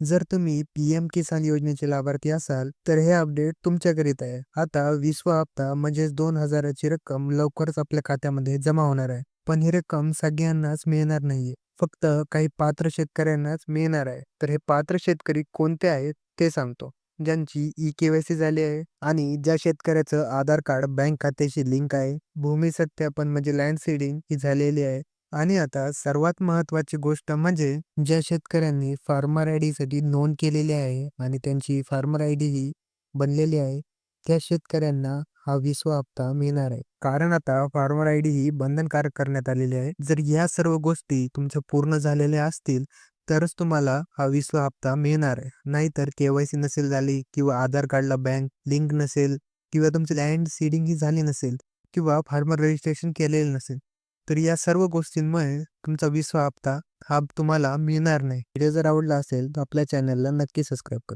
जर तुम्ही P M किसान योजनेचे लाभार्थी असाल तर हे अपडेट तुमच्याकरिता आहे. आता विसवा हप्ता म्हणजेच दोन हजाराची रक्कम लवकरच आपल्या खात्यामध्ये जमा होणार आहे. पण ही रक्कम सगळ्यांनाच मिळणार नाहीये. फक्त काही पात्र शेतकऱ्यांनाच मिळणार आहे. तर हे पात्र शेतकरी कोणते आहेत ते सांगतो. ज्यांची ई केवायसी झाली आहे आणि ज्या शेतकऱ्याचं आधार कार्ड बँक खात्याशी लिंक आहे. भूमी सत्यापन म्हणजे लँड सीडिंग ही झालेली आहे. आणि आता सर्वात महत्वाची गोष्ट म्हणजे ज्या शेतकऱ्यांनी फार्मर आयसाठी नोंद केलेली आहे आणि त्यांची फार्मर आय डी ही बनलेली आहे त्या शेतकऱ्यांना हा विसवा हप्ता मिळणार आहे. कारण आता फार्मर आय डी ही बंधनकारक करण्यात आलेली आहे. जर या सर्व गोष्टी तुमच्या पूर्ण झालेल्या असतील तरच तुम्हाला हा विसवा हप्ता मिळणार आहे. नाहीतर केवायसी नसेल झाली किंवा आधार कार्डला बँक लिंक नसेल किंवा तुमची लँड सीडिंग ही झाली नसेल किंवा फार्मर रजिस्ट्रेशन केलेलं नसेल तर या सर्व गोष्टींमुळे तुमचा विसवा हप्ता हा तुम्हाला मिळणार नाही. व्हिडिओ जर आवडला असेल तर आपल्या चॅनलला नक्की सबस्क्राईब करा.